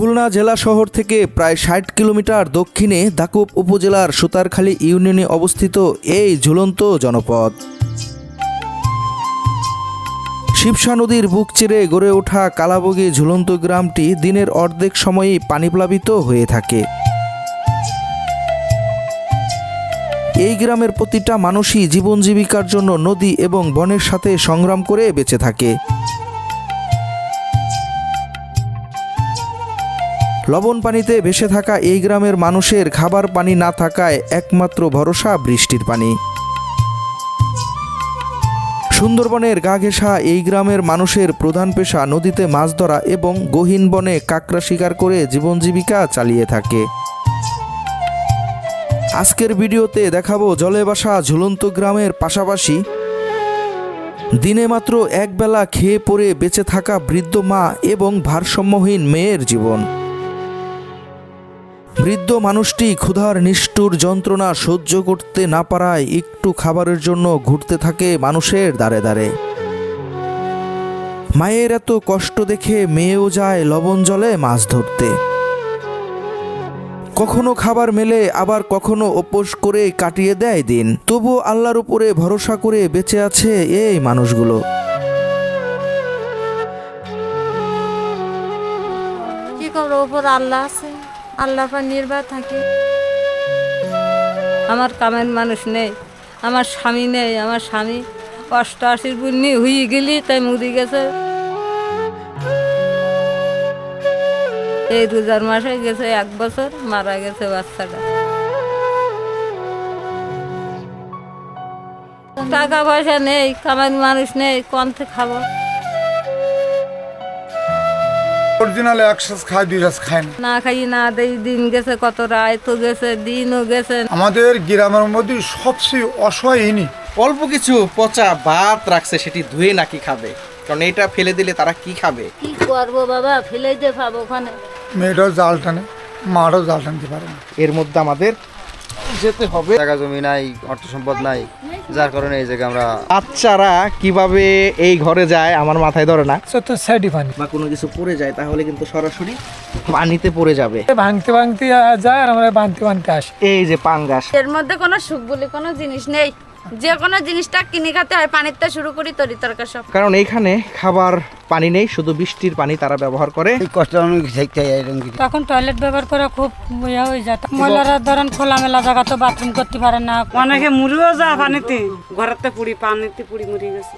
খুলনা জেলা শহর থেকে প্রায় ষাট কিলোমিটার দক্ষিণে দাকুব উপজেলার সুতারখালী ইউনিয়নে অবস্থিত এই ঝুলন্ত জনপদ। শিবসা নদীর বুক চিরে গড়ে ওঠা কালাবগি ঝুলন্ত গ্রামটি দিনের অর্ধেক সময়ই পানিপ্লাবিত হয়ে থাকে। এই গ্রামের প্রতিটা মানুষই জীবন জীবিকার জন্য নদী এবং বনের সাথে সংগ্রাম করে বেঁচে থাকে। লবণ পানিতে ভেসে থাকা এই গ্রামের মানুষের খাবার পানি না থাকায় একমাত্র ভরসা বৃষ্টির পানি। সুন্দরবনের গা ঘেঁষা এই গ্রামের মানুষের প্রধান পেশা নদীতে মাছ ধরা এবং গহীন বনে কাঁকড়া শিকার করে জীবন জীবিকা চালিয়ে থাকে। আজকের ভিডিওতে দেখাবো জলে বাসা ঝুলন্ত গ্রামের পাশাপাশি দিনে মাত্র একবেলা খেয়ে পরে বেঁচে থাকা বৃদ্ধ মা এবং ভারসাম্যহীন মেয়ের জীবন। বৃদ্ধ মানুষটি ক্ষুধার নিষ্ঠুর যন্ত্রণা সহ্য করতে না পারায় একটু খাবারের জন্য ঘুরতে থাকে মানুষের দ্বারে দ্বারে। মায়ের এত কষ্ট দেখে মেয়েও যায় লবণ জলে মাছ ধরতে। কখনো খাবার মেলে, আবার কখনো উপোস করে কাটিয়ে দেয় দিন। তবু আল্লাহর উপরে ভরসা করে বেঁচে আছে এই মানুষগুলো। ওপর আল্লাহ আছে। আল্লাহ পর নির্ভর থাকি। আমার কামের মানুষ নেই, আমার স্বামী নেই, আমার স্বামী অষ্টআশির পুণ্যি হয়ে গেলি, তাই মুদি গেছে। এই রোজার মাসে গেছে এক বছর, মারা গেছে বাচ্চাটা। টাকা পয়সা নেই, কামের মানুষ নেই কন্থে খাব। অরিজিনাল এক শ্বাস খায় দুই শ্বাস খায় না। না খাই না দেই দিন গেছে কত রায় তো গেছে দিনও গেছে। আমাদের গ্রামের মধ্যে সবচেয়ে অসহায় ইনি। অল্প কিছু পচা ভাত রাখছে সেটি ধুয়ে নাকি খাবে? কারণ এটা ফেলে দিলে তারা কি খাবে? কি করব বাবা? ফেলে দিয়ে পাবো ওখানে। মেয়েটাও জাল টানে মাটাও জাল টানতে পারে না। এর মধ্যে আমাদের যেতে হবে। জায়গা জমি নাই অর্থ সম্পদ নাই যার কারণে এই জায়গায় আমরা বাচ্চারা কীভাবে এই ঘরে যায় আমার মাথায় ধরে না। তো সাইডি পানি বা কোনো কিছু পড়ে যায় তাহলে কিন্তু সরাসরি পানিতে পড়ে যাবে। ভাঙতে ভাঙতে যায় আর আমরা বাঁধতে বাঁধতে আসি। এই যে পাঙ্গাস। এর মধ্যে কোনো সুখ বলে কোনো জিনিস নেই। যে কোনো জিনিসটা কিনে খেতে হয় পানির থেকে শুরু করি তরি তরকার সব। কারণ এইখানে খাবার পানি নেই শুধু বৃষ্টির পানি তারা ব্যবহার করে। কষ্ট তখন টয়লেট ব্যবহার করা খুব ইয়ে হয়ে যায়। মহিলারা ধরেন খোলামেলা জায়গা তো বাথরুম করতে পারে না। অনেকে মুড়িও যা পানিতে। ঘরেতে পুড়ি পানিতে পুড়ি মুড়ি গেছে।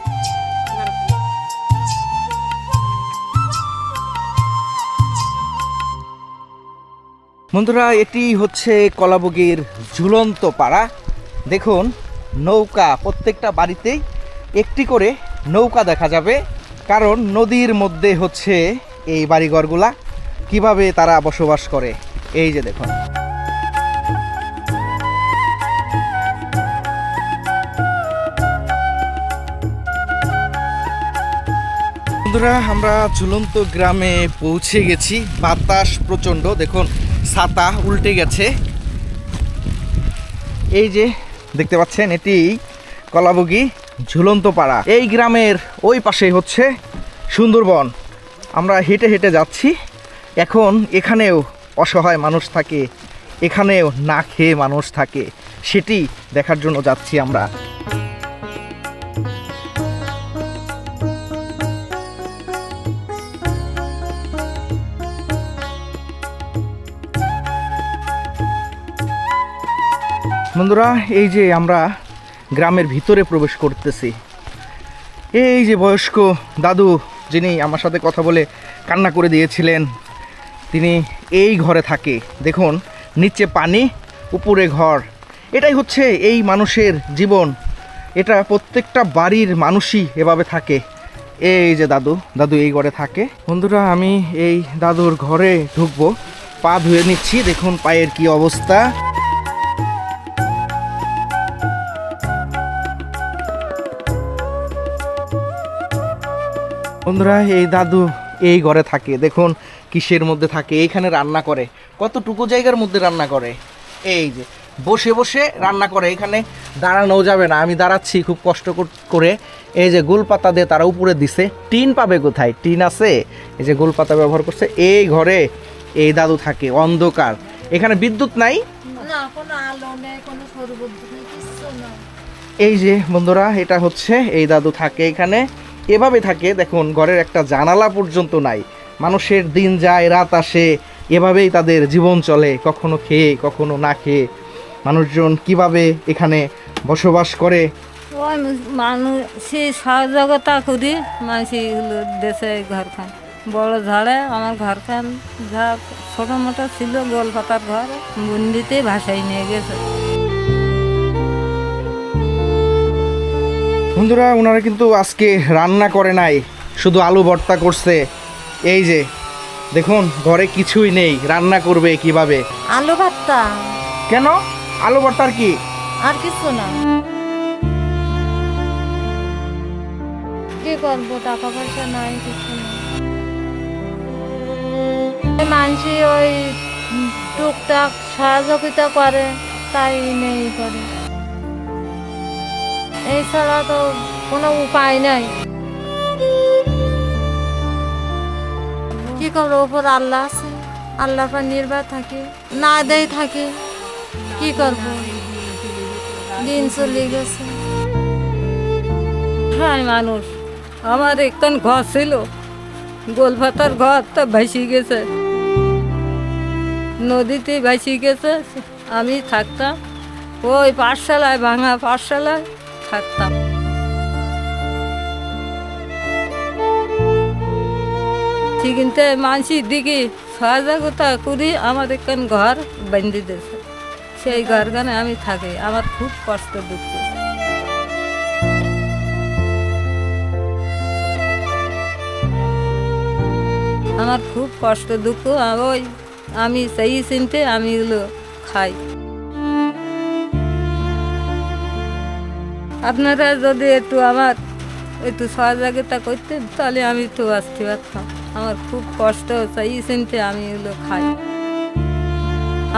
বন্ধুরা এটি হচ্ছে কলাবগির ঝুলন্ত পাড়া। দেখুন নৌকা, প্রত্যেকটা বাড়িতেই একটি করে নৌকা দেখা যাবে। কারণ নদীর মধ্যে হচ্ছে এই বাড়িঘরগুলা। কীভাবে তারা বসবাস করে? এই যে দেখুন। বন্ধুরা, আমরা ঝুলন্ত গ্রামে পৌঁছে গেছি। বাতাস প্রচণ্ড। দেখুন, ছাতা উল্টে গেছে। এই যে দেখতে পাচ্ছেন, এটি কলাবুগি ঝুলন্ত পাড়া। এই গ্রামের ওই পাশে হচ্ছে সুন্দরবন। আমরা হেঁটে হেঁটে যাচ্ছি। এখন এখানেও অসহায় মানুষ থাকে, এখানেও না খেয়ে মানুষ থাকে, সেটি দেখার জন্য যাচ্ছি আমরা। বন্ধুরা, এই যে আমরা গ্রামের ভিতরে প্রবেশ করতেছি। এই যে বয়স্ক দাদু, যিনি আমার সাথে কথা বলে কান্না করে দিয়েছিলেন, তিনি এই ঘরে থাকে। দেখুন, নিচে পানি, উপরে ঘর। এটাই হচ্ছে এই মানুষের জীবন। এটা প্রত্যেকটা বাড়ির মানুষই এভাবে থাকে। এই যে দাদু দাদু এই ঘরে থাকে। বন্ধুরা, আমি এই দাদুর ঘরে ঢুকবো, পা ধুয়ে নিচ্ছি। দেখুন পায়ের কি অবস্থা। বন্ধুরা এই দাদু এই ঘরে থাকে। দেখুন কিসের মধ্যে থাকে এইখানে রান্না করে। কতটুকু জায়গার মধ্যে রান্না করে? এই যে বসে বসে রান্না করে। এখানে দাঁড়ানো যাবে না। আমি দাঁড়াচ্ছি খুব কষ্ট করে এই যে গোলপাতা দিয়ে তারা উপরে দিছে। টিন পাবে কোথায়? টিন আছে? এই যে গোলপাতা ব্যবহার করছে। এই ঘরে এই দাদু থাকে অন্ধকার। এখানে বিদ্যুৎ নাই। এই যে বন্ধুরা এটা হচ্ছে এই দাদু থাকে এখানে। এভাবে থাকে, দেখুন, ঘরের একটা জানালা পর্যন্ত নাই। মানুষের দিন যায়, রাত আসে, এভাবেই তাদের জীবন চলে, কখনো খেয়ে, কখনো না খেয়ে। মানুষজন কীভাবে এখানে বসবাস করে? ওই মানুষই সহযোগিতা করি মানুষ এগুলো দেশে ঘর খান বড় ঝড়ে, আমার ঘর খান যা ছোটো মোটো ছিল গোল পাতার ঘর বন্দিতে ভাসাই নিয়ে গেছে। বন্ধুরা ওনারা কিন্তু আজকে রান্না করে নাই শুধু আলু ভর্তা করছে। এই যে দেখুন ঘরে কিছুই নেই রান্না করবে কীভাবে? আলু ভাতটা কেন? আলু ভর্তার কি? আর কিছু না। কি করব টাকা পয়সা নাই কিছু না। মানসি ওই টুকটাক সহযোগিতা করে তাই নেই করে এছাড়া তো কোনো উপায় নাই। কি করব? ওপর আল্লাহ আছে। আল্লাহ পর নির্ভর থাকি। না দেই থাকি। কি করব? দিন চলে গেছে। হ্যাঁ মানুষ। আমার একখান ঘর ছিল। গোলপাতার ঘর তো ভাসি গেছে। নদীতে ভাসি গেছে। আমি থাকতাম। ওই পাঠশালায়, ভাঙা পাঠশালায়। থাকতাম ঠিকিনতে মানসির দিকে সহযোগিতা করি আমার একখান ঘর বেঁধে দিয়েছে। সেই ঘরখানে আমি থাকি, আমার খুব কষ্ট দুঃখ। আমার খুব কষ্ট দুঃখ ওই আমি সেই চিনতে আমি এগুলো খাই। আপনারা যদি একটু আমার একটু সহযোগিতা করতেন, তাহলে আমি একটু আসতে পারতাম। আমার খুব কষ্ট হচ্ছে, এই চিনতে আমি এগুলো খাই।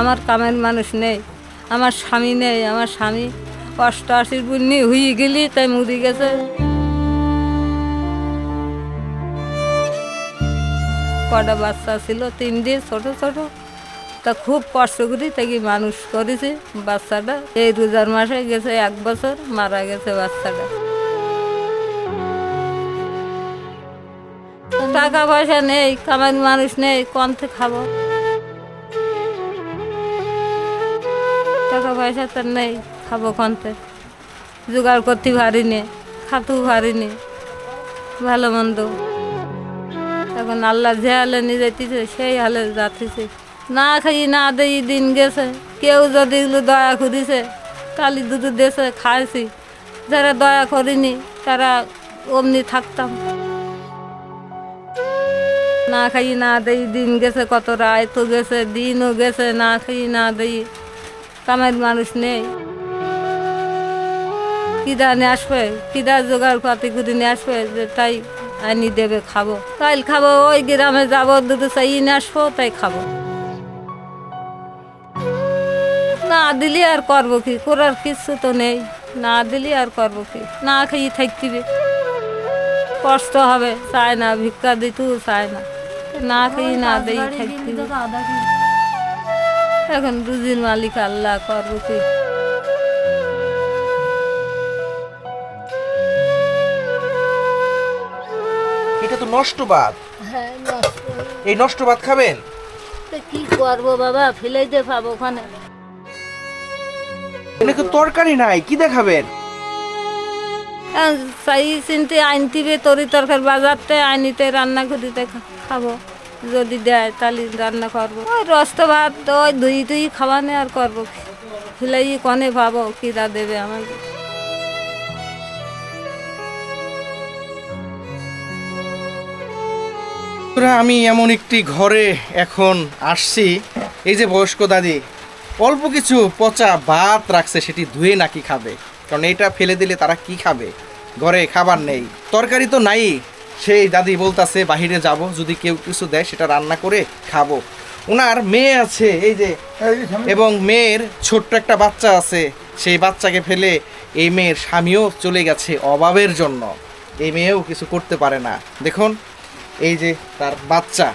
আমার কামের মানুষ নেই, আমার স্বামী নেই, আমার স্বামী অষ্টআশির বুন্নি হয়ে গেলি, তাই মুদি গেছে। কটা বাচ্চা ছিল? তিন দিন ছোট ছোট। তা খুব কষ্ট করি তাকে মানুষ করেছি বাচ্চাটা? এই রোজার মাসে গেছে, এক বছর মারা গেছে বাচ্চাটা। টাকা পয়সা নেই, কামার মানুষ নেই কন্থে খাব? টাকা পয়সা তো নেই, খাব কন্থে জোগাড় করতে পারিনি খাতেও পারিনি, ভালো মন্দ। এখন আল্লাহ যে হালে নিয়ে যাইতেছে, সেই হালে যাচ্ছেছে না খাই, না দেই, দিন গেছে। কেউ যদি দয়া করিছে, কালি দুটো দেশে খাইছি। যারা দয়া করিনি, তারা অমনি থাকতাম। না খাই, না দেই, দিন গেছে, কত রায় তো গেছে, দিনও গেছে, না খাই, না দেই। কামের মানুষ নেই। কিদা নিয়ে আসবে? কিদা জোগাড় পাতি করে নিয়ে আসবে? যে তাই আনি দেবে, খাব। কাল খাব, ওই গ্রামে যাব, দুটো চাই নিয়ে আসব, তাই খাব। না দিলে আর করব কি? করার কিছু তো নেই। না দিলে আর করব কি? না খেয়ে থাকতিবে। কষ্ট হবে চায় না ভিক্ষা দিতেও চায় না। না খেয়ে না দেই থাকতিবে। এখন রুজির মালিক আল্লাহ করব কি? এটা তো নষ্ট ভাত। এই নষ্ট ভাত খাবেন? কি করব বাবা? ফেলে দে পাবো ওখানে। এটা তো তরকারি নাই কি দেখাবেন? চাই চিনতে আনতিবে তরি তরকারি বাজারতে আনিতে রান্না করিতে খাব। যদি দেয় তাহলে রান্না করব ওই রস্ত ভাত ওই দুই দুই খাওয়ানে আর করব কি? ফেলাই কনে পাবো কিরা দেবে আমাকে? আমি এমন একটি ঘরে এখন আসছি। এই যে বয়স্ক দাদি অল্প কিছু পচা ভাত রাখছে, সেটি ধুয়ে নাকি খাবে। কারণ এটা ফেলে দিলে তারা কি খাবে? ঘরে খাবার নেই। তরকারি তো নাই। সেই দাদি বলতাছে, বাহিরে যাব, যদি কেউ কিছু দেয়, সেটা রান্না করে খাব। ওনার মেয়ে আছে, এই যে, এবং মেয়ের ছোট্ট একটা বাচ্চা আছে। সেই বাচ্চাকে ফেলে এই মেয়ের স্বামীও চলে গেছে অভাবের জন্য। এই মেয়েও কিছু করতে পারে না। দেখুন, এই যে তার বাচ্চা।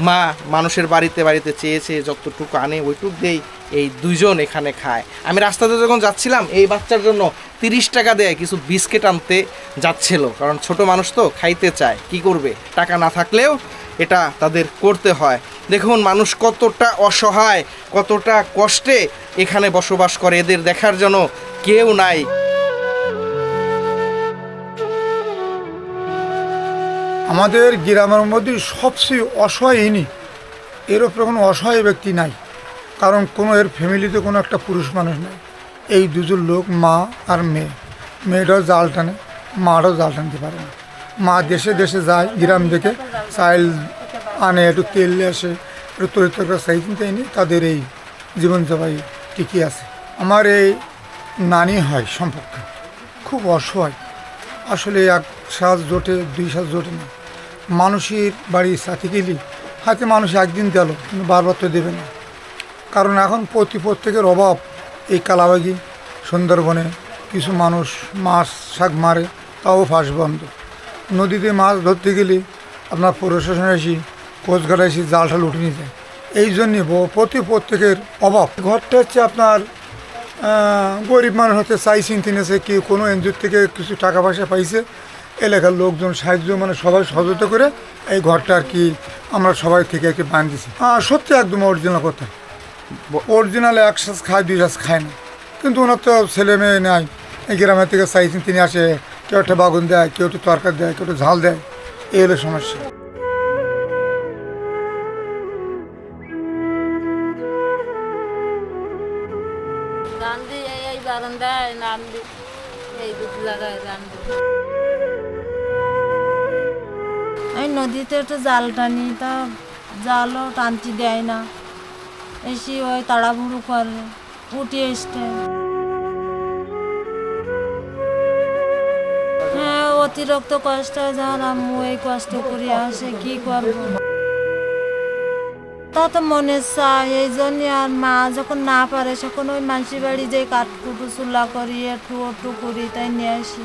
মা মানুষের বাড়িতে বাড়িতে চেয়েছে যতটুকু আনে, ওইটুক দেই এই দুইজন এখানে খায়। আমি রাস্তাতে যখন যাচ্ছিলাম, এই বাচ্চার জন্য তিরিশ টাকা দেয় কিছু বিস্কিট আনতে যাচ্ছিল। কারণ ছোট মানুষ তো খাইতে চায়, কি করবে? টাকা না থাকলেও এটা তাদের করতে হয়। দেখুন, মানুষ কতটা অসহায়, কতটা কষ্টে এখানে বসবাস করে। এদের দেখার জন্য কেউ নাই। আমাদের গ্রামের মধ্যে সবচেয়ে অসহায় ইনি। এর ওপরে কোনো অসহায় ব্যক্তি নাই, কারণ কোনো এর ফ্যামিলিতে কোনো একটা পুরুষ মানুষ নেই। এই দুজন লোক মা আর মেয়ে। মেয়েটাও জাল টানে, মাটাও জাল টানতে পারে না। মা দেশে দেশে যায়, গ্রাম থেকে চাইল আনে, একটু তেল নিয়ে আসে, একটু তরি তরকারি চাই চিন্তা এনে তাদের এই জীবনযাপাই টিকে আছে। আমার এই নানি হয় সম্পর্কে খুব অসহায়। আসলে এক সাজ জোটে, দুই সাজ জোটে না। মানুষের বাড়ি সাথে গেলি, হাতে মানুষ একদিন দিল, কিন্তু বারবার তো দেবে না। কারণ এখন প্রতি প্রত্যেকের অভাব এই কালাবাগি, সুন্দরবনে। কিছু মানুষ মাছ, শাক মারে, তাও ফাঁস বন্ধ। নদীতে মাছ ধরতে গেলে আপনার প্রশাসন এসে, কোচঘাট এসে জালটা লুটে নিয়ে যায় এই জন্যে প্রতি প্রত্যেকের অভাব। ঘরটা হচ্ছে আপনার গরিব মানুষ হতে চাই চিনতে নিয়েছে কি কোনো এনজিও থেকে কিছু টাকা পয়সা পাইছে। এলাকার লোকজন সাহায্য মানে সবাই সহযোগিতা করে এই ঘরটা আর কি আমরা সবাই থেকে আর কি বাঁধিয়েছি হ্যাঁ সত্যি একদম অরিজিনাল কথা। অরিজিনাল এক শ্বাস খায় দুই শ্বাস খায় না। কিন্তু ওনার তো ছেলে মেয়ে নাই। এই গ্রামের থেকে চাইছেন তিনি আসে কেউ একটা বাগুন দেয় কেউ একটু তরকারি দেয় কেউ একটু ঝাল দেয়। এই হলো সমস্যা। রান্ধি এই বারান্দায় রান্ধি এই দুধ লাগায় রান্ধি এই নদীতে একটু জাল টানি তা, জালও টানতে দেয় না। এসে ওই তাড়াহুড়ো করে, উঠে এসতে হ্যাঁ অতিরিক্ত কষ্ট যখন আম্মু এই কষ্ট করে আসে, কি করব? তা তো মনে চায়, এই আর মা যখন না পারে তখন ওই মানসি বাড়ি যে কাঠকুটু চুলা করি একটু একটু করি, তাই নিয়ে আসি।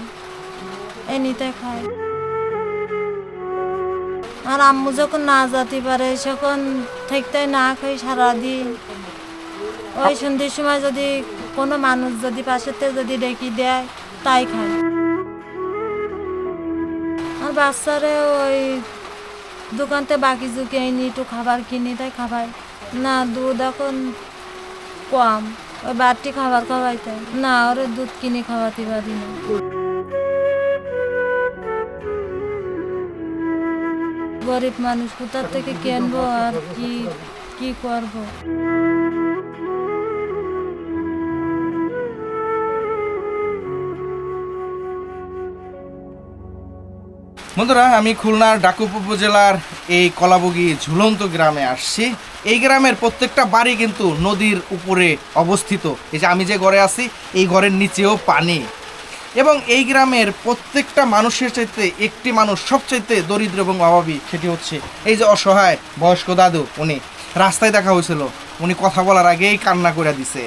এনিতে খাই আর আম্মু যখন না যেতে পারে তখন থাকতে না খাই সারাদিন। ওই সন্ধ্যের সময় যদি কোনো মানুষ যদি পাশেতে যদি ডেকে দেয়, তাই খায়। আর বাচ্চারে ওই দোকানতে বাকি ঝুঁকে নি একটু খাবার কিনি, তাই খাবার। না, দুধ এখন কম। ওই বাড়তি খাবার খাওয়াইতে না, ওরে দুধ কিনে খাওয়াতে পারি না। গরিব মানুষ কোথার থেকে কিনবো আর কি কি করব? বন্ধুরা, আমি খুলনার ডাকুপ উপজেলার এই কলাবগি ঝুলন্ত গ্রামে আসছি। এই গ্রামের প্রত্যেকটা বাড়ি কিন্তু নদীর উপরে অবস্থিত। এই যে আমি যে ঘরে আছি, এই ঘরের নিচেও পানি। এবং এই গ্রামের প্রত্যেকটা মানুষের চাইতে একটি মানুষ সবচাইতে দরিদ্র এবং অভাবী সেটি হচ্ছে এই যে অসহায় বয়স্ক দাদু, উনি। রাস্তায় দেখা হয়েছিল, উনি কথা বলার আগেই কান্না করে দিছে।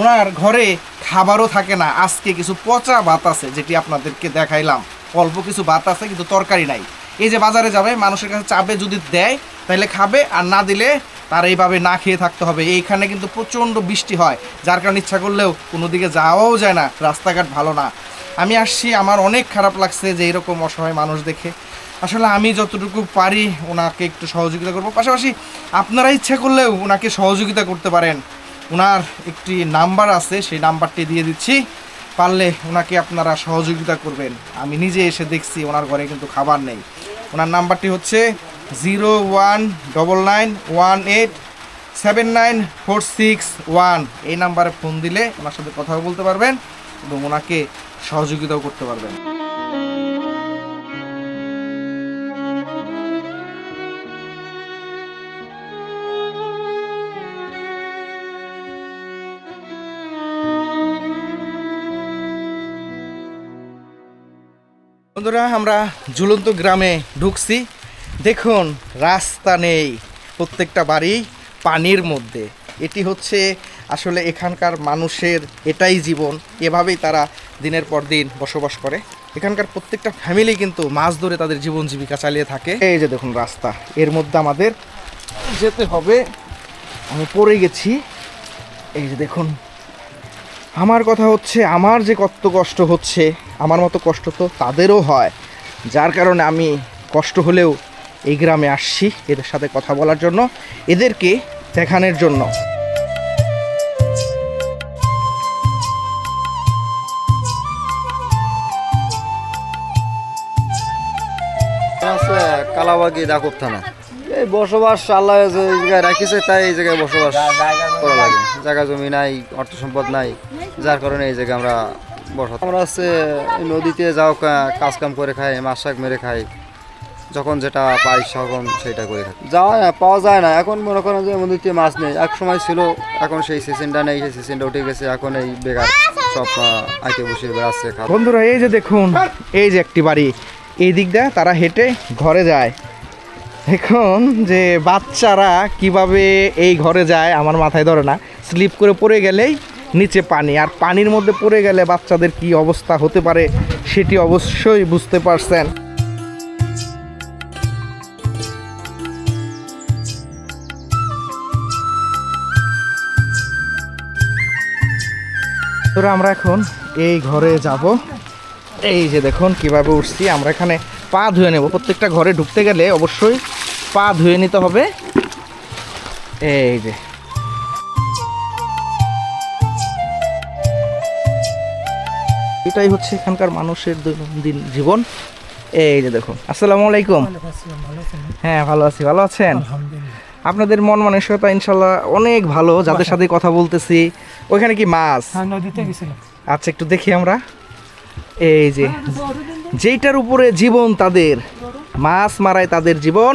ওনার ঘরে খাবারও থাকে না, আজকে কিছু পচা ভাত আছে, যেটি আপনাদেরকে দেখাইলাম। অল্প কিছু ভাত আছে, কিন্তু তরকারি নাই। এই যে বাজারে যাবে, মানুষের কাছে চাবে যদি দেয়, তাহলে খাবে, আর না দিলে তার এইভাবে না খেয়ে থাকতে হবে। এইখানে কিন্তু প্রচণ্ড বৃষ্টি হয়, যার কারণে ইচ্ছা করলেও কোনো দিকে যাওয়াও যায় না, রাস্তাঘাট ভালো না। আমি আসছি, আমার অনেক খারাপ লাগছে যে এরকম অসহায় মানুষ দেখে। আসলে আমি যতটুকু পারি ওনাকে একটু সহযোগিতা করব। পাশাপাশি আপনারা ইচ্ছা করলেও ওনাকে সহযোগিতা করতে পারেন। ওনার একটি নাম্বার আছে, সেই নাম্বারটি দিয়ে দিচ্ছি। পারলে ওনাকে আপনারা সহযোগিতা করবেন। আমি নিজে এসে দেখছি ওনার ঘরে কিন্তু খাবার নেই। ওনার নাম্বারটি হচ্ছে zero one double nine one eight seven nine four six one. এই নাম্বারে ফোন দিলে ওনার সাথে কথাও বলতে পারবেন এবং ওনাকে সহযোগিতাও করতে পারবেন। বন্ধুরা, আমরা ঝুলন্ত গ্রামে ঢুকছি। দেখুন, রাস্তা নেই প্রত্যেকটা বাড়ি পানির মধ্যে। এটি হচ্ছে আসলে এখানকার মানুষের এটাই জীবন। এভাবেই তারা দিনের পর দিন বসবাস করে। এখানকার প্রত্যেকটা ফ্যামিলি কিন্তু মাছ ধরে তাদের জীবন জীবিকা চালিয়ে থাকে। এই যে দেখুন রাস্তা, এর মধ্যে আমাদের যেতে হবে। আমি পড়ে গেছি। এই যে দেখুন আমার কথা হচ্ছে, আমার যে কত কষ্ট হচ্ছে, আমার মতো কষ্ট তো তাদেরও হয়। যার কারণে আমি কষ্ট হলেও এই গ্রামে আসছি এদের সাথে কথা বলার জন্য, এদেরকে দেখানোর জন্য। কালাবাগি দাকুব থানা। এই বসবাস আল্লাহ যে জায়গায় রাখিছে তাই এই জায়গায় বসবাস করা লাগে। জায়গা জমি নাই অর্থ সম্পদ নাই যার কারণে এই জায়গায় আমরা বসা আমরা হচ্ছে এই নদীতে যাও কাজ কাম করে খাই মাছ শাক মেরে খাই যখন যেটা পাই তখন সেটা করে খাই যাওয়া না পাওয়া যায় না। এখন মনে করেন যে নদীতে মাছ নেই। এক সময় ছিল এখন সেই সিজনটা নেই সেই সিজনটা উঠে গেছে এখন এই বেকার সব আইতে বসে বেড়াচ্ছে বন্ধুরা এই যে দেখুন এই যে একটি বাড়ি এই দিক দিয়ে তারা হেঁটে ঘরে যায়। এখন যে বাচ্চারা কীভাবে এই ঘরে যায় আমার মাথায় ধরে না। স্লিপ করে পড়ে গেলেই নিচে পানি। আর পানির মধ্যে পড়ে গেলে বাচ্চাদের কি অবস্থা হতে পারে সেটি অবশ্যই বুঝতে পারছেন। তোরা আমরা এখন এই ঘরে যাব। এই যে দেখুন কীভাবে উঠছি। আমরা এখানে পা ধুয়ে নেব। প্রত্যেকটা ঘরে ঢুকতে গেলে অবশ্যই পা ধুয়ে নিতে হবে। এই যে। এটাই হচ্ছে এখানকার মানুষের দৈনন্দিন জীবন। এই যে দেখুন আসসালামু আলাইকুম। হ্যাঁ ভালো আছি ভালো আছেন? আপনাদের মন মানসিকতা ইনশাল্লাহ অনেক ভালো যাদের সাথে কথা বলতেছি। ওইখানে কি মাছ? হ্যাঁ আচ্ছা একটু দেখি আমরা। এই যে যেইটার উপরে জীবন তাদের মাছ মারায় তাদের জীবন।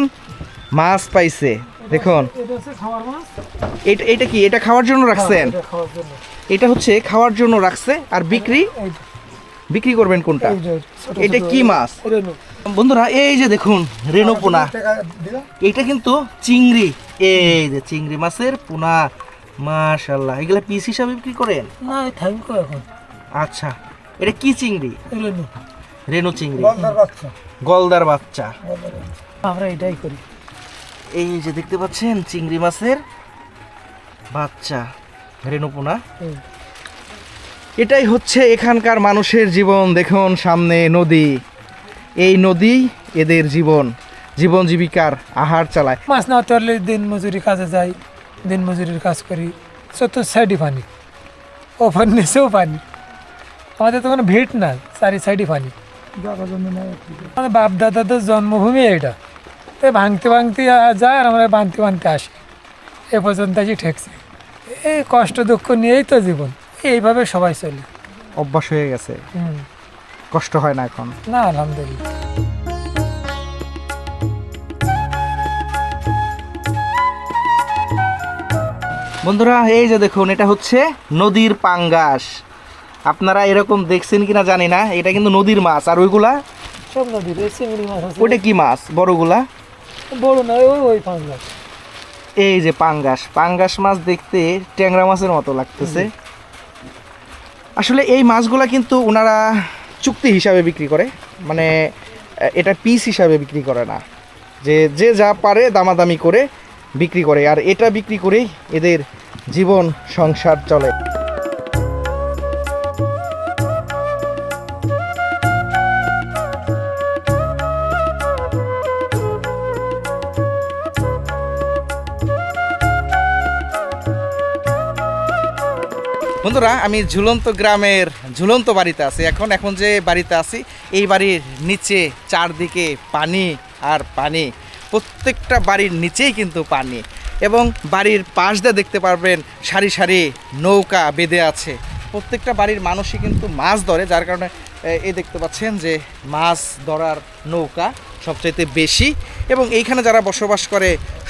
মাছ পাইছে দেখুন। এটা কি? এটা খাওয়ার জন্য রাখছেন? এটা জন্য। এটা হচ্ছে খাওয়ার জন্য রাখছে আর বিক্রি? বিক্রি করবেন কোনটা? এটা কি মাছ? বন্ধুরা এই যে দেখুন রেণুপোনা পোনা। এটা কিন্তু চিংড়ি। এই যে চিংড়ি মাছের পোনা। মাশাল্লাহ এগুলা পিস হিসাবে বিক্রি করেন? না থ্যাংক ইউ এখন। আচ্ছা এটা কি চিংড়ি? রেনু। রেণু চিংড়ি। গলদার বাচ্চা। আমরা এটাই করি। এই যে দেখতে পাচ্ছেন চিংড়ি মাছের বাচ্চা রেণুপোনা। এটাই হচ্ছে এখানকার মানুষের জীবন দেখুন সামনে নদী। এই নদী এদের জীবন জীবন জীবিকার আহার চালায়। মাছ না ধরলে দিন মজুরি কাজে যাই দিন মজুরির কাজ করি। চতুর সাইডে পানি ওপর নিচেও পানি। আমাদের তো কোনো ভিট না চারি সাইডে পানি। আমাদের বাপ দাদাদের জন্মভূমি এটা তাই ভাঙতে ভাঙতে যায় আর আমরা বানতে বানতে আসি। এ পর্যন্ত আসি ঠেকছে। এই কষ্ট দুঃখ নিয়েই তো জীবন। এইভাবে সবাই চলে। অভ্যাস হয়ে গেছে। কষ্ট হয় না এখন? না আলহামদুলিল্লাহ। বন্ধুরা এই যে দেখুন এটা হচ্ছে নদীর পাঙ্গাস। আপনারা এরকম দেখছেন কিনা জানি না। এটা কিন্তু নদীর মাছ। আর ওইগুলা? সব নদীর এই চিংড়ি মাছ আছে। ওইটা কি মাছ? বড়গুলা? বড় নয় ওই ওই পাঙ্গাস। এই যে পাঙ্গাস পাঙ্গাস মাছ দেখতে ট্যাংরা মাছের মতো লাগতেছে। আসলে এই মাছগুলা কিন্তু ওনারা চুক্তি হিসাবে বিক্রি করে মানে এটা পিস হিসাবে বিক্রি করে না। যে যে যা পারে দামাদামি করে বিক্রি করে আর এটা বিক্রি করেই এদের জীবন সংসার চলে। বন্ধুরা, আমি ঝুলন্ত গ্রামের ঝুলন্ত বাড়িতে আছি এখন। এখন যে বাড়িতে আছি, এই বাড়ির নিচে চারদিকে পানি আর পানি। প্রত্যেকটা বাড়ির নিচেই কিন্তু পানি। এবং বাড়ির পাশ দিয়ে দেখতে পারবেন সারি সারি নৌকা বেঁধে আছে। প্রত্যেকটা বাড়ির মানুষই কিন্তু মাছ ধরে, যার কারণে এই দেখতে পাচ্ছেন যে মাছ ধরার নৌকা সবচাইতে বেশি। এবং এইখানে যারা বসবাস করে,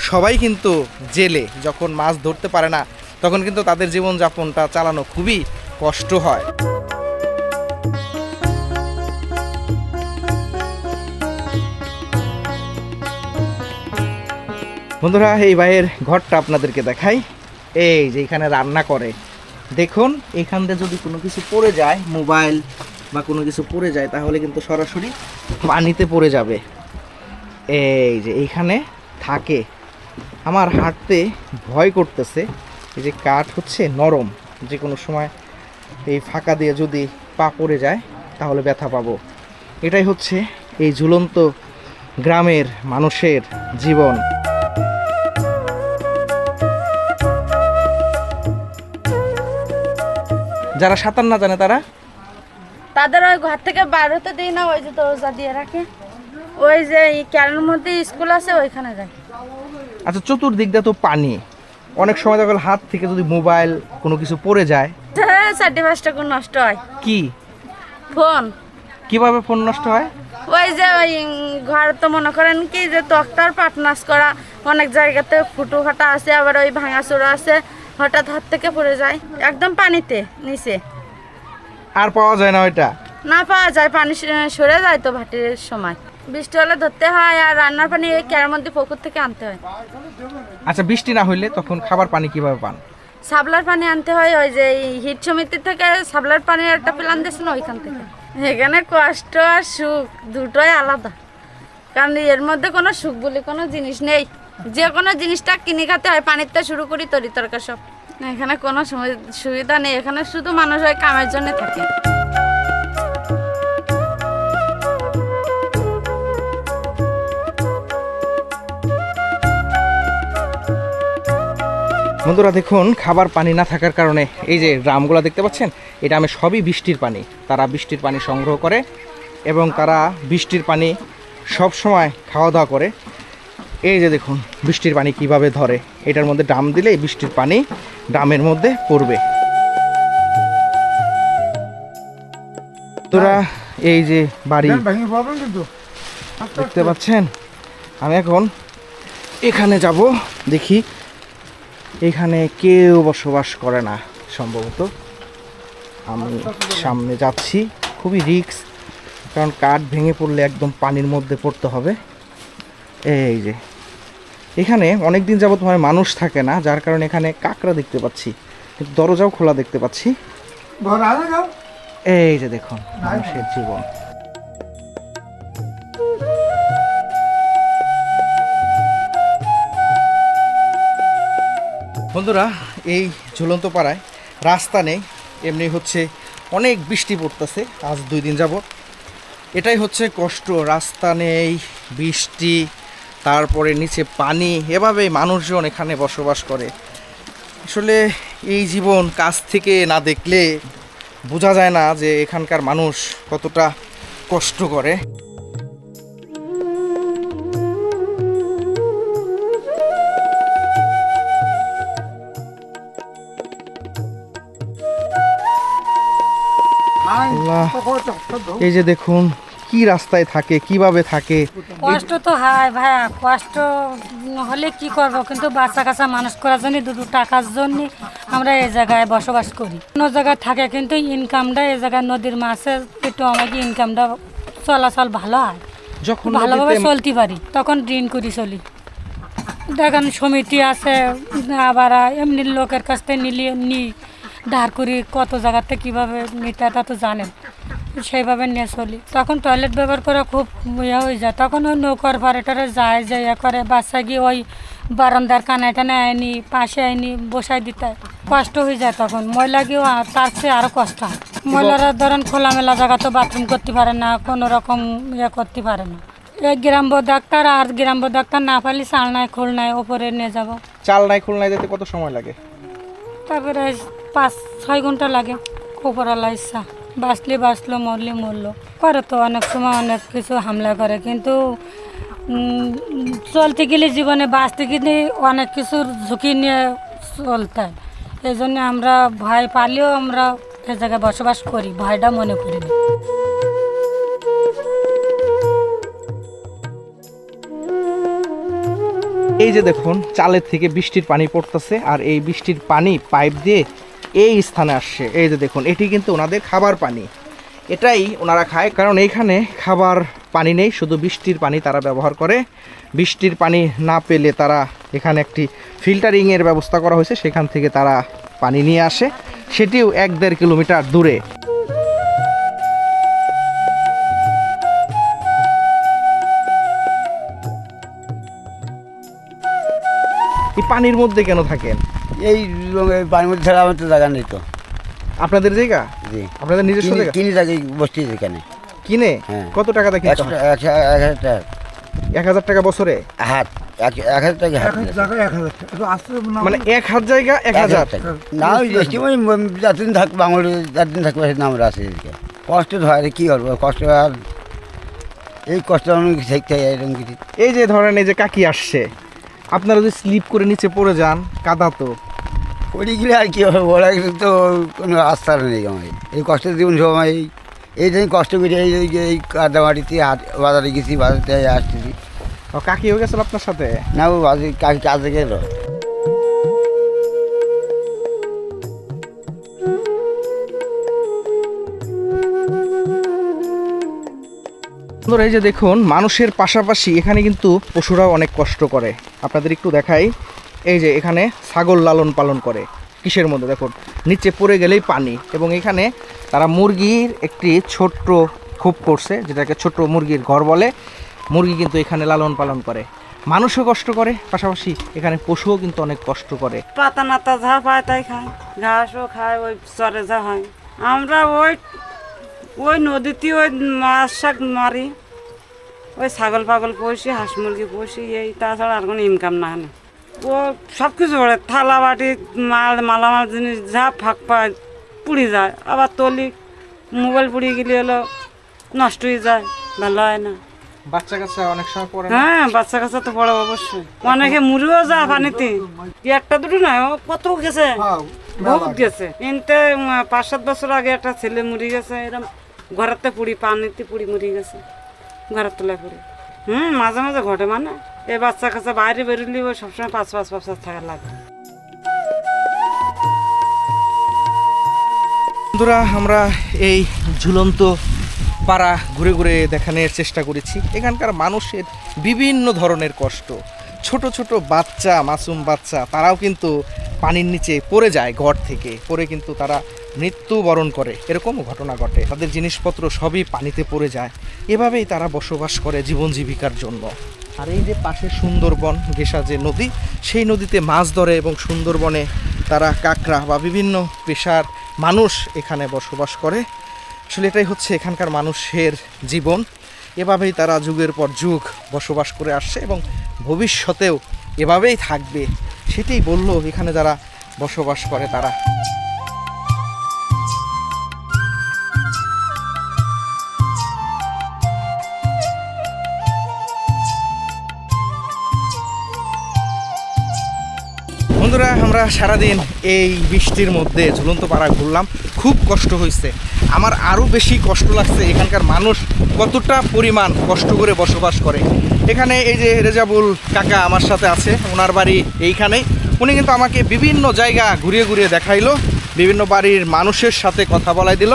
সবাই কিন্তু জেলে। যখন মাছ ধরতে পারে না তখন কিন্তু তাদের জীবনযাপনটা চালানো খুবই কষ্ট হয়। বন্ধুরা, এই ভাইয়ের ঘরটা আপনাদেরকে দেখাই। এই যে এখানে রান্না করে। দেখুন, এখান দিয়ে যদি কোনো কিছু পড়ে যায়, মোবাইল বা কোনো কিছু পড়ে যায়, তাহলে কিন্তু সরাসরি পানিতে পড়ে যাবে। এই যে এইখানে থাকে। আমার হাঁটতে ভয় করতেছে। এই যে কাঠ হচ্ছে নরম যে কোনো সময় এই ফাঁকা দিয়ে যদি পা পড়ে যায় তাহলে ব্যথা পাবো। এটাই হচ্ছে এই ঝুলন্ত গ্রামের মানুষের জীবন। যারা সাঁতার না জানে তারা? তাদের ওই ঘর থেকে বার হতে দিই না ওই যে দরজা দিয়ে রাখে। ওই যে ক্যারের মধ্যে স্কুল আছে ওইখানে যায় আচ্ছা চতুর্দিক দিয়ে তো পানি। অনেক সময় দেখা হাত থেকে যদি মোবাইল কোনো কিছু পড়ে যায় হ্যাঁ চারটে পাঁচটা কোন নষ্ট হয়। কি? ফোন। কীভাবে ফোন নষ্ট হয়? ওই যে ওই ঘর তো মনে করেন কি যে তক্তার পাটনাস করা অনেক জায়গাতে ফুটো ফাটা আছে আবার ওই ভাঙাচোরা আছে হঠাৎ হাত থেকে পড়ে যায় একদম পানিতে নিচে। আর পাওয়া যায় না ওইটা? না পাওয়া যায় পানি সরে যায় তো ভাটির সময়। বৃষ্টি হলে ধরতে হয় আর রান্নার পানি এই মধ্যে পুকুর থেকে আনতে হয়। আচ্ছা বৃষ্টি না হইলে তখন খাবার পানি কীভাবে পান? সাবলার পানি আনতে হয় ওই যে হিট সমিতি থেকে সাবলার পানির একটা প্ল্যান দিয়েছে না ওইখান থেকে। এখানে কষ্ট আর সুখ দুটোই আলাদা। কারণ এর মধ্যে কোনো সুখ বলে কোনো জিনিস নেই। যে কোনো জিনিসটা কিনে খাতে হয় পানির থেকে শুরু করি তরি তরকা সব। এখানে কোনো সুবি- সুবিধা নেই এখানে শুধু মানুষ হয় কামের জন্য থাকে। বন্ধুরা দেখুন খাবার পানি না থাকার কারণে এই যে ড্রামগুলো দেখতে পাচ্ছেন এটা আমি সবই বৃষ্টির পানি। তারা বৃষ্টির পানি সংগ্রহ করে এবং তারা বৃষ্টির পানি সব সময় খাওয়া দাওয়া করে। এই যে দেখুন বৃষ্টির পানি কীভাবে ধরে। এটার মধ্যে ড্রাম দিলে বৃষ্টির পানি ড্রামের মধ্যে পড়বে। তোরা এই যে বাড়ি দেখতে পাচ্ছেন আমি এখন এখানে যাব দেখি এখানে কেউ বসবাস করে না সম্ভবত। আমি সামনে যাচ্ছি খুবই রিক্স কারণ কাঠ ভেঙে পড়লে একদম পানির মধ্যে পড়তে হবে। এই যে এখানে অনেক দিন যাবত মানে মানুষ থাকে না যার কারণে এখানে কাঁকড়া দেখতে পাচ্ছি। দরজাও খোলা দেখতে পাচ্ছি। এই যে দেখুন মানুষের জীবন। বন্ধুরা, এই ঝুলন্ত পাড়ায় রাস্তা নেই, এমনি হচ্ছে অনেক বৃষ্টি পড়তেছে, আজ দুই দিন যাব এটাই হচ্ছে কষ্ট, রাস্তা নেই, বৃষ্টি, তারপরে নিচে পানি, এভাবেই মানুষজন এখানে বসবাস করে। আসলে এই জীবন কাছ থেকে না দেখলে বোঝা যায় না যে এখানকার মানুষ কতটা কষ্ট করে। আল্লাহ এই যে দেখুন কি রাস্তায় থাকে কীভাবে থাকে? কষ্ট তো হয় ভাইয়া কষ্ট হলে কি করব? কিন্তু বাচ্চা কাচ্চা মানুষ করার জন্য দুটো টাকার জন্য আমরা এই জায়গায় বসবাস করি। অন্য জায়গায় থাকে কিন্তু ইনকামটা এই জায়গায় নদীর মাছে একটু আমাকে ইনকামটা চলাচল ভালো হয়। যখন ভালোভাবে চলতে পারি তখন ঋণ করি চলি। দেখেন সমিতি আছে আবার এমনি লোকের কাছ থেকে নিলে নি ধার করি কত জায়গাতে কীভাবে নিতে তা তো জানেন। সেইভাবে নিয়ে চলি। তখন টয়লেট ব্যবহার করা খুব ইয়ে হয়ে যায়। তখন ওই নৌকার ভাড়াটারে যায় যে ইয়ে করে বাচ্চা গিয়ে ওই বারান্দার কানায় টানে আইনি পাশে আইনি বসাই দিতে কষ্ট হয়ে যায় তখন। ময়লা গিয়েও আর তার চেয়ে আরও কষ্ট হয়। ময়লারা ধরেন খোলামেলা জায়গা তো বাথরুম করতে পারে না কোনো রকম ইয়ে করতে পারে না। এই গ্রাম্য ডাক্তার আর গ্রাম্য ডাক্তার না পারলে চালনায় খুলনায় ওপরে নিয়ে যাব। চাল নাই খুলনায় যেতে কত সময় লাগে? তারপরে পাঁচ, ছয় ঘণ্টা লাগে। উপরালা ইচ্ছা। বাঁচলে বাঁচলো, মরলে মরলো। করে তো অনেক সময় অনেক কিছু হামলা করে, কিন্তু চলতে গেলে জীবনে বাঁচতে গেলে অনেক কিছুর ঝুঁকি নিয়ে চলতে হয় এই জন্য আমরা ভয় পালেও আমরা এ জায়গায় বসবাস করি, ভয়টা মনে করি না। এই যে দেখুন, চালের থেকে বৃষ্টির পানি পড়তেছে, আর এই বৃষ্টির পানি পাইপ দিয়ে এই স্থানে আসছে। এই যে দেখুন, এটি কিন্তু ওনাদের খাবার পানি। এটাই ওনারা খায়, কারণ এইখানে খাবার পানি নেই, শুধু বৃষ্টির পানি তারা ব্যবহার করে। বৃষ্টির পানি না পেলে তারা এখানে একটি ফিল্টারিংয়ের ব্যবস্থা করা হয়েছে, সেখান থেকে তারা পানি নিয়ে আসে। সেটিও এক দেড় কিলোমিটার দূরে। এই পানির মধ্যে কেন থাকেন? এই পানির মধ্যে ছাড়া আমার তো জায়গা নেই তো। আপনাদের জায়গা? জি। আপনাদের নিজস্ব জায়গা? কিনে থাকি বসছি এখানে। কিনে? হ্যাঁ। কত টাকা দেখি এক হাজার টাকা। এক হাজার টাকা বছরে? হাত। এক এক হাজার টাকা এক হাজার টাকা একটু আসতে না মানে এক হাত জায়গা এক হাজার না যতদিন থাকব আমার যতদিন থাকব সেদিন আমরা আছি এদিকে। কষ্ট তো হয় রে, কি করব? কষ্ট আর এই কষ্ট আমি থাকতে এরকম কিছু। এই যে ধরেন এই যে কাকি আসছে আপনারা যদি স্লিপ করে নিচে পড়ে যান কাদা তো। পড়ে গেলে আর কি হবে? ওরা কিন্তু তো কোনো আস্থা নেই আমার এই কষ্টের জীবন সময় এই যে কষ্ট করে এই এই- এই কাদামাটিতে হাট বাজারে গেছি বাজারে আসতেছি। কাকি হয়ে গেছিল আপনার সাথে? না ও কাকি কাজে গেল। এই যে দেখুন, মানুষের পাশাপাশি এখানে কিন্তু পশুরাও অনেক কষ্ট করে। আপনাদের একটু দেখাই, এই যে এখানে ছাগল লালন পালন করে, কিসের মধ্যে? দেখুন, নিচে পড়ে গেলেই পানি এবং এখানে তারা মুরগির একটি ছোট্ট খোপ করছে, যেটাকে ছোট্ট মুরগির ঘর বলে। মুরগি কিন্তু এখানে লালন পালন করে। মানুষও কষ্ট করে, পাশাপাশি এখানে পশুও কিন্তু অনেক কষ্ট করে। পাতা নাতা যা পায় তাই খায়, ঘাসও খায়, ওই চরে যা হয়। আমরা ওই ওই নদীতে ওই মাছ শাক মারি। ওই ছাগল পাগল পুষি হাঁস মুরগি পুষি এই তাছাড়া আর কোনো ইনকাম না না। ও সব কিছু করে থালা বাটি মাল মালামাল জিনিস যা ফাঁক পায় পুড়ে যায়। আবার তলি মোবাইল পুড়িয়ে গেলে হলো নষ্ট হয়ে যায় ভালো হয় না। বাচ্চা কাচ্চা অনেক সময় পড়ে হ্যাঁ বাচ্চা কাচ্চা তো বড় অবশ্যই। অনেকে মুড়িও যায় পানিতে। একটা দুটো নয় ও কত গেছে? বহুত গেছে। এনতে পাঁচ সাত বছর আগে একটা ছেলে মরে গেছে এরকম ঘরেতে পুড়ি, পানিতে পুড়ি মরে গেছে, ঘরের তোলা পুড়ি। হুম, মাঝে মাঝে ঘটে মানে এই বাচ্চা কাচ্চা বাইরে বেরোলে ওই সবসময় পাঁচ পাঁচ পাঁচ পাঁচ থাকা লাগে। বন্ধুরা, আমরা এই ঝুলন্ত পাড়া ঘুরে ঘুরে দেখানোর চেষ্টা করেছি। এখানকার মানুষের বিভিন্ন ধরনের কষ্ট। ছোট ছোট বাচ্চা, মাসুম বাচ্চা, তারাও কিন্তু পানির নিচে পড়ে যায় ঘর থেকে। পড়ে কিন্তু তারা মৃত্যুবরণ করে। এরকম ঘটনা ঘটে। তাদের জিনিসপত্র সবই পানিতে পড়ে যায়। এভাবেই তারা বসবাস করে জীবন জীবিকার জন্য। আর এই যে পাশে সুন্দরবন, ঘেঁষা যে নদী, সেই নদীতে মাছ ধরে এবং সুন্দরবনে তারা কাঁকড়া বা বিভিন্ন পেশার মানুষ এখানে বসবাস করে। আসলে এটাই হচ্ছে এখানকার মানুষের জীবন। এভাবেই তারা যুগের পর যুগ বসবাস করে আসছে এবং ভবিষ্যতেও এভাবেই থাকবে। সেটাই বলল এখানে যারা বসবাস করে তারা। বন্ধুরা, আমরা সারাদিন এই বৃষ্টির মধ্যে ঝুলন্ত পাড়া ঘুরলাম। খুব কষ্ট হয়েছে। আমার আরও বেশি কষ্ট লাগছে এখানকার মানুষ কতটা পরিমাণ কষ্ট করে বসবাস করে। এখানে এই যে রেজাবুল কাকা আমার সাথে আছে, ওনার বাড়ি এইখানে উনি কিন্তু আমাকে বিভিন্ন জায়গা ঘুরিয়ে ঘুরিয়ে দেখাইলো, বিভিন্ন বাড়ির মানুষের সাথে কথা বলাই দিল।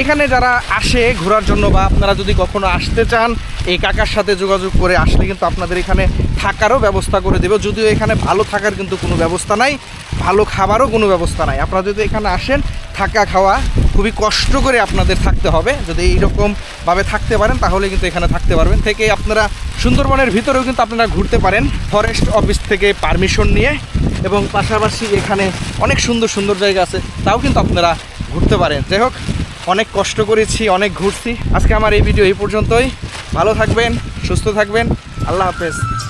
এখানে যারা আসে ঘোরার জন্য বা আপনারা যদি কখনো আসতে চান, এই কাকার সাথে যোগাযোগ করে আসলে কিন্তু আপনাদের এখানে থাকারও ব্যবস্থা করে দেবে। যদিও এখানে ভালো থাকার কিন্তু কোনো ব্যবস্থা নাই, ভালো খাবারও কোনো ব্যবস্থা নাই। আপনারা যদি এখানে আসেন থাকা খাওয়া খুবই কষ্ট করে আপনাদের থাকতে হবে। যদি এইরকমভাবে থাকতে পারেন, তাহলে কিন্তু এখানে থাকতে পারবেন। থেকে আপনারা সুন্দরবনের ভিতরেও কিন্তু আপনারা ঘুরতে পারেন ফরেস্ট অফিস থেকে পারমিশন নিয়ে। এবং পাশাপাশি এখানে অনেক সুন্দর সুন্দর জায়গা আছে, তাও কিন্তু আপনারা ঘুরতে পারেন। যাই হোক, অনেক কষ্ট করেছি, অনেক ঘুরছি। আজকে আমার এই ভিডিও এই পর্যন্তই। ভালো থাকবেন, সুস্থ থাকবেন। আল্লাহ হাফেজ।